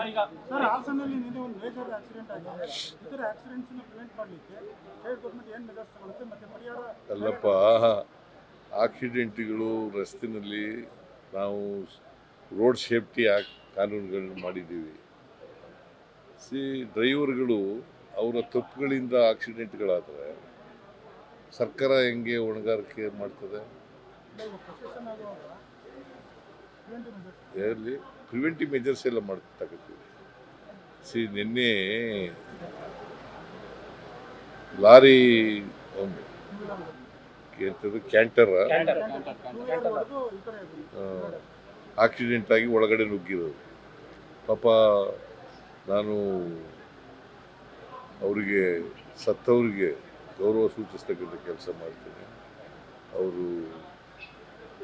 Sir ಈಗ sir ಹಾಸನಲ್ಲಿ ನಿನ್ನೆ ಒಂದು ಮೇಜರ್ ಆಕ್ಸಿಡೆಂಟ್ ಆಗಿದೆ. ಇತರ ಆಕ್ಸಿಡೆಂಟ್ಸ್ ಪ್ರಿವೆಂಟ್ ಮಾಡಲಿಕ್ಕೆ ಸ್ಟೇಟ್ ಗೌರ್ಮೆಂಟ್ ಏನು ಮೆಜರ್ಸ್ ತಗೊಳುತ್ತೆ ಮತ್ತೆ ಪರಿಹಾರ ಅಲ್ಲಪ್ಪ ಆಕ್ಸಿಡೆಂಟ್ಗಳು ರಸ್ತೆನಲ್ಲಿ ನಾವು ರೋಡ್ ಸೇಫ್ಟಿ ಆಕ್ಟ್ ಕಾನೂನುಗಳನ್ನು ಮಾಡಿದ್ದೀವಿ. ಸಿ ಡ್ರೈವರ್ಗಳು ಅವರ ತಪ್ಪುಗಳಿಂದ ಆಕ್ಸಿಡೆಂಟ್ಗಳಾದರೆ ಸರ್ಕಾರ ಹೆಂಗೆ ಹೊಣೆಗಾರಿಕೆ ಮಾಡ್ತದೆ? ಆಗುವಾಗ ಪ್ರಿವೆಂಟಿವ್ ಮೆಜರ್ಸ್ ಎಲ್ಲಿ ಮಾಡ್ತಕ್ಕಂಥದ್ದು ಸಿ ನಿನ್ನೆ ಲಾರಿ ಒಂದು ಕ್ಯಾಂಟರ್ ಆಕ್ಸಿಡೆಂಟ್ ಆಗಿ ಒಳಗಡೆ ನುಗ್ಗಿರೋದು. ಪಾಪ ನಾನು ಅವರಿಗೆ ಸತ್ತವರಿಗೆ ಗೌರವ ಸೂಚಿಸ್ತಕ್ಕಂಥ ಕೆಲಸ ಮಾಡ್ತೇನೆ. ಅವರು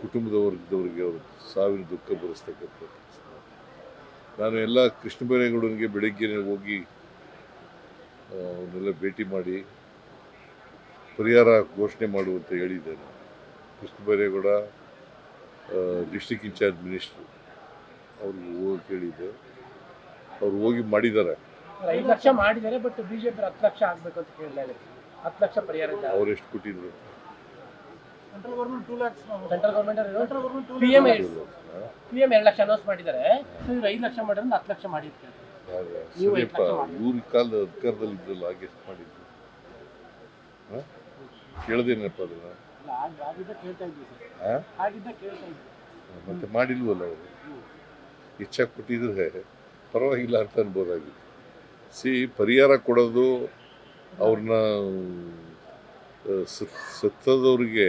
ಕುಟುಂಬದ ವರ್ಗದವರಿಗೆ ಅವರು ಸಾವಿನ ದುಃಖ ಭರಿಸ್ತಕ್ಕಂಥ ನಾನು ಎಲ್ಲ ಕೃಷ್ಣ ಬೈರೇಗೌಡನಿಗೆ ಬೆಳಗ್ಗೆ ಹೋಗಿ ಅವನ್ನೆಲ್ಲ ಭೇಟಿ ಮಾಡಿ ಪರಿಹಾರ ಘೋಷಣೆ ಮಾಡುವಂತ ಹೇಳಿದ್ದೇನೆ. Krishna Byregowda district incharge minister ಅವ್ರಿಗೆ ಹೋಗಿ ಕೇಳಿದ್ದೆ. ಅವ್ರು ಹೋಗಿ ಮಾಡಿದ್ದಾರೆ. ಐದು ಲಕ್ಷ ಮಾಡಿದ್ದಾರೆ ಬಟ್ ಬಿಜೆಪಿ ಹತ್ತು ಲಕ್ಷ ಆಗಬೇಕು ಅಂತ ಕೇಳಿದ್ದಾರೆ ಹತ್ತು ಲಕ್ಷ ಪರಿಹಾರ ಅವ್ರು ಎಷ್ಟು ಕೊಟ್ಟಿದ್ರು? Central government two lakhs central government P M ಹಾ? ಪಿ ಎಂ ಎರಡು ಲಕ್ಷ ಅನೌನ್ಸ್ ಮಾಡಿದ್ದಾರೆ ಇವ್ರು ಐದು ಲಕ್ಷ ಮಾಡಿದ್ರೆ ಹತ್ತು ಲಕ್ಷ ಮಾಡಿರ್ತಾರೆ? ನೀವು ಲಕ್ಷ ಮಾಡಿದ್ರಿ? ಇವ್ರ ಕಾಲದ ಅಧಿಕಾರದಲ್ಲಿ ಇದ್ರಲ್ಲ ಹಾಗೆ ಎಷ್ಟು ಮಾಡಿದ್ರು ಹಾ? ಕೇಳ್ದೇನಪ್ಪ ಅದನ್ನ ಆಗಿದ್ದ ಕೇಳ್ತಾ ಇದ್ವಿ ಸರ್ ಹಾ? ಆಗಿದ್ದ ಕೇಳ್ತಾ ಇದ್ವಿ ಮತ್ತೆ ಮಾಡಿಲ್ವಲ್ಲ ಅವರು ಇಚ್ಛೆ ಕೊಟ್ಟಿದ್ರೆ ಪರವಾಗಿಲ್ಲ ಅಂತ ಅನ್ಬೋದಾಗಿತ್ತು ಸಿ ಪರಿಹಾರ ಕೊಡೋದು ಅವ್ರನ್ನ ಸತ್ತದವ್ರಿಗೆ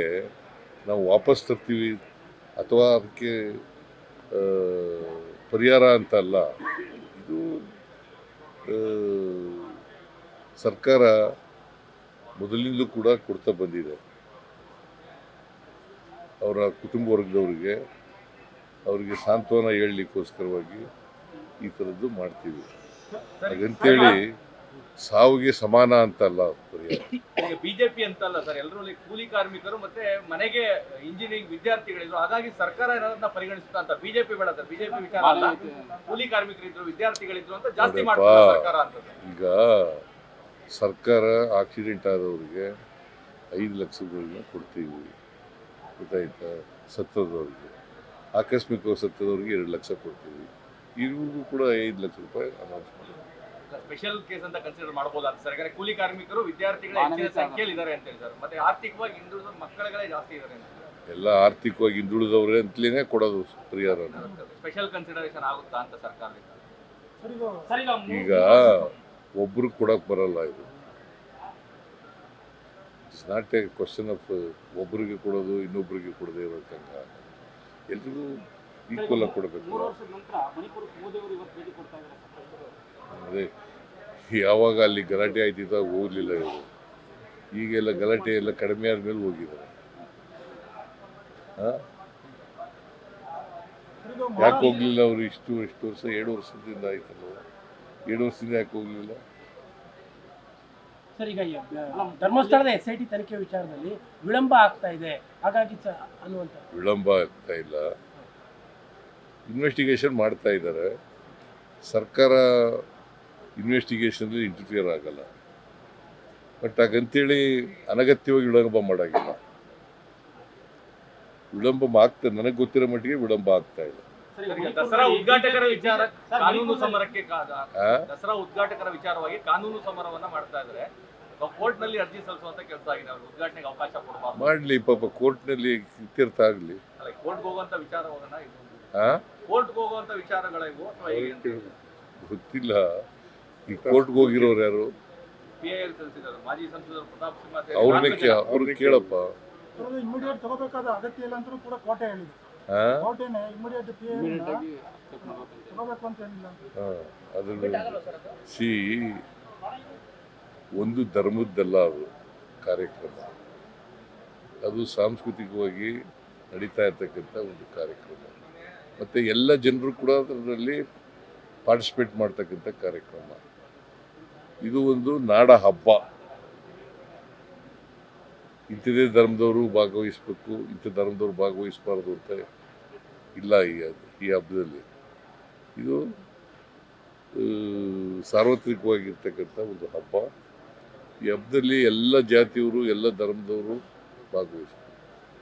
ನಾವು ವಾಪಸ್ ತರ್ತೀವಿ ಅಥವಾ ಅದಕ್ಕೆ ಪರಿಹಾರ ಅಂತ ಅಲ್ಲ. ಇದು ಸರ್ಕಾರ ಮೊದಲಿಂದಲೂ ಕೂಡ ಕೊಡ್ತಾ ಬಂದಿದೆ. ಅವರ ಕುಟುಂಬ ವರ್ಗದವರಿಗೆ, ಅವರಿಗೆ ಸಾಂತ್ವನ ಹೇಳಲಿಕ್ಕೋಸ್ಕರವಾಗಿ ಈ ಥರದ್ದು ಮಾಡ್ತೀವಿ. ಹಾಗಂತೇಳಿ ಸಾವಿಗೆ ಸಮಾನ ಅಂತಲ್ಲ ಬಿಜೆಪಿ ಅಂತಲ್ಲ ಸರ್ ಎಲ್ಲರೂ ಕೂಲಿ ಕಾರ್ಮಿಕರು ಮತ್ತೆ ಮನೆಗೆ ಇಂಜಿನಿಯರಿಂಗ್ ವಿದ್ಯಾರ್ಥಿಗಳಿದ್ರು ಹಾಗಾಗಿ ಸರ್ಕಾರ ಏನಾದ್ರನ್ನ ಪರಿಗಣಿಸುತ್ತಾ ಅಂತ ಬಿಜೆಪಿ ಬೇಡ ಸರ್ ಬಿಜೆಪಿ ವಿಚಾರ ಅಲ್ಲ. ಕೂಲಿ ಕಾರ್ಮಿಕರಿದ್ರು ವಿದ್ಯಾರ್ಥಿಗಳಿದ್ರು ಅಂತ ಜಾಸ್ತಿ ಮಾಡ್ತಾರೆ ಸರ್ಕಾರ ಅಂತ. ಸರ್. ಈಗ ಸರ್ಕಾರ ಆಕ್ಸಿಡೆಂಟ್ ಆದವರಿಗೆ ಐದು ಲಕ್ಷಗಳನ್ನ ಕೊಡ್ತೀವಿ. ಗೊತ್ತಾಯ್ತಾ? ಸತ್ತದವ್ರಿಗೆ. ಆಕಸ್ಮಿಕವಾಗಿ ಸತ್ತದವ್ರಿಗೆ ಎರಡು ಲಕ್ಷ ಕೊಡ್ತೀವಿ. ಇವ್ರಿಗೂ ಕೂಡ ಐದು ಲಕ್ಷ ರೂಪಾಯಿ ಅನೌನ್ಸ್ ಮಾಡಿದ್ವಿ ಸ್ಪೆಷಲ್ ಕೇಸ್ ಅಂತ ಕನ್ಸಿಡರ್ ಮಾಡಬಹುದಾ ಸರ್ ಯಾಕಂದ್ರೆ ಕೂಲಿ ಕಾರ್ಮಿಕರು ವಿದ್ಯಾರ್ಥಿಗಳ ಹೆಚ್ಚಿನ ಸಂಖ್ಯೆಯಲ್ಲಿ ಇದ್ದಾರೆ ಅಂತ ಹೇಳಿ ಸರ್ ಮತ್ತೆ ಆರ್ಥಿಕವಾಗಿ ಹಿಂದುಳಿದ ಮಕ್ಕಳುಗಳೇ ಜಾಸ್ತಿ ಇದ್ದಾರೆ ಅಂತ ಎಲ್ಲ ಆರ್ಥಿಕವಾಗಿ ಹಿಂದುಳಿದವ್ರೆ ಅಂತಲೇ ಕೊಡೋದು ಪರಿಹಾರ ಸ್ಪೆಷಲ್ ಕನ್ಸಿಡರೇಷನ್ ಆಗುತ್ತಾ ಅಂತ ಸರ್ಕಾರದಿಂದ? ಈಗ ಒಬ್ರು ಕೊಡಕ್ ಬರಲ್ಲ ಇದು. It's not a question of ಒಬ್ರಿಗೆ ಕೊಡೋದು ಇನ್ನೊಬ್ರಿಗೆ ಕೊಡದೆ ಇರೋಕ್ಕಂಗ ಎಲ್ರಿಗೂ ಈಕ್ವಲ್ ಆಗಿ ಕೊಡಬೇಕು. ಅದೇ ಯಾವಾಗ ಅಲ್ಲಿ ಗಲಾಟೆ ಆಯ್ತಿದ್ದಾಗ ಹೋಗಲಿಲ್ಲ ಇವರು. ಈಗೆಲ್ಲ ಗಲಾಟೆ ಎಲ್ಲ ಕಡಿಮೆ ಆದಮೇಲೆ ಹೋಗಿದ್ದಾರೆ. ಯಾಕೆ ಹೋಗ್ಲಿಲ್ಲ ಅವರು ಇಷ್ಟು ಎಷ್ಟು ವರ್ಷ? ಎರಡು ವರ್ಷದಿಂದ ಆಯ್ತಲ್ಲ ಎರಡು ವರ್ಷದಿಂದ ಯಾಕೆ ಹೋಗ್ಲಿಲ್ಲ? ಸರ್ ಈಗ ಧರ್ಮಸ್ಥಳದ ಎಸ್ ಐ ಟಿ ತನಿಖೆ ವಿಚಾರದಲ್ಲಿ ವಿಳಂಬ ಆಗ್ತಾ ಇದೆ. ಹಾಗಾಗಿ ಅನ್ನುವಂಥ ವಿಳಂಬ ಆಗ್ತಾ ಇಲ್ಲ. ಇನ್ವೆಸ್ಟಿಗೇಷನ್ ಮಾಡ್ತಾ ಇದ್ದಾರೆ. ಸರ್ಕಾರ ಇನ್ವೆಸ್ಟಿಗೇಷನಲ್ಲಿ ಇಂಟರ್ಫಿಯರ್ ಆಗಲ್ಲ. ಬಟ್ ಹಾಗಂತೇಳಿ ಅನಗತ್ಯವಾಗಿ ವಿಳಂಬ ಮಾಡೋಂಗಿಲ್ಲ. ವಿಳಂಬ ಆಗ್ತಾ ನನಗೆ ಗೊತ್ತಿರೋ ಮಟ್ಟಿಗೆ ವಿಳಂಬ ಆಗ್ತಾ ಇಲ್ಲ ದಸರಾ ಉದ್ಘಾಟಕರ ವಿಚಾರ ಕಾನೂನು ಸಮರಕ್ಕೆ ದಸರಾ ಉದ್ಘಾಟಕರ ವಿಚಾರವಾಗಿ ಕಾನೂನು ಸಮರವನ್ನ ಮಾಡ್ತಾ ಇದ್ದಾರೆ ಕೋರ್ಟ್ನಲ್ಲಿ ಅರ್ಜಿ ಸಲ್ಲಿಸುವಂತ ಕೆಲಸ ಆಗಿದೆ. ಅವರು ಉದ್ಘಾಟನೆಗೆ ಅವಕಾಶ ಕೊಡಬಾರ್ದು. ಮಾಡ್ಲಿ ಪಾಪ ಕೋರ್ಟ್ನಲ್ಲಿ ಇತ್ಯರ್ಥ ಆಗಲಿ. ಅಲ್ಲ ಕೋರ್ಟ್ ಹೋಗುವಂತ ವಿಚಾರ ಹೋಗೋಣ ಇದು ಆ? ಕೋರ್ಟ್ ಹೋಗುವಂತ ವಿಚಾರಗಳ ಇವು ಅಥವಾ ಹೇಗೆ ಗೊತ್ತಿಲ್ಲ. ಈ ಕೋರ್ಟ್ಗೆ ಹೋಗಿರೋರು ಯಾರು? ಅವ್ರನ್ನ ಕೇ. ಅವ್ರನ್ನ ಕೇಳಪ್ಪ. ಇಮಿಡಿಯೇಟ್ ತಗೋಬೇಕಾದ ಅಗತ್ಯ ಇಲ್ಲ ಅಂತಲೂ ಕೂಡ ಕೋಟೆ ಹೇಳಿದೆ ಆ? ಕೋಟೆನೆ ಇಮಿಡಿಯೇಟ್ ಪಿ ತಗೋಬೇಕು ಅಂತ ಅದನ್ನು ಸಿ ಒಂದು ಧರ್ಮದ್ದಲ್ಲ ಅದು ಕಾರ್ಯಕ್ರಮ. ಅದು ಸಾಂಸ್ಕೃತಿಕವಾಗಿ ನಡೀತಾ ಇರ್ತಕ್ಕಂಥ ಒಂದು ಕಾರ್ಯಕ್ರಮ. ಮತ್ತು ಎಲ್ಲ ಜನರು ಕೂಡ ಅದರಲ್ಲಿ ಪಾರ್ಟಿಸಿಪೇಟ್ ಮಾಡ್ತಕ್ಕಂಥ ಕಾರ್ಯಕ್ರಮ. ಇದು ಒಂದು ನಾಡ ಹಬ್ಬ. ಇಂಥದೇ ಧರ್ಮದವರು ಭಾಗವಹಿಸ್ಬೇಕು, ಇಂಥ ಧರ್ಮದವರು ಭಾಗವಹಿಸಬಾರ್ದು ಅಂತ ಇಲ್ಲ ಈ ಈ ಹಬ್ಬದಲ್ಲಿ. ಇದು ಸಾರ್ವತ್ರಿಕವಾಗಿರ್ತಕ್ಕಂಥ ಒಂದು ಹಬ್ಬ. ಈ ಹಬ್ಬದಲ್ಲಿ ಎಲ್ಲ ಜಾತಿಯವರು, ಎಲ್ಲ ಧರ್ಮದವರು ಭಾಗವಹಿಸ್ತಾರೆ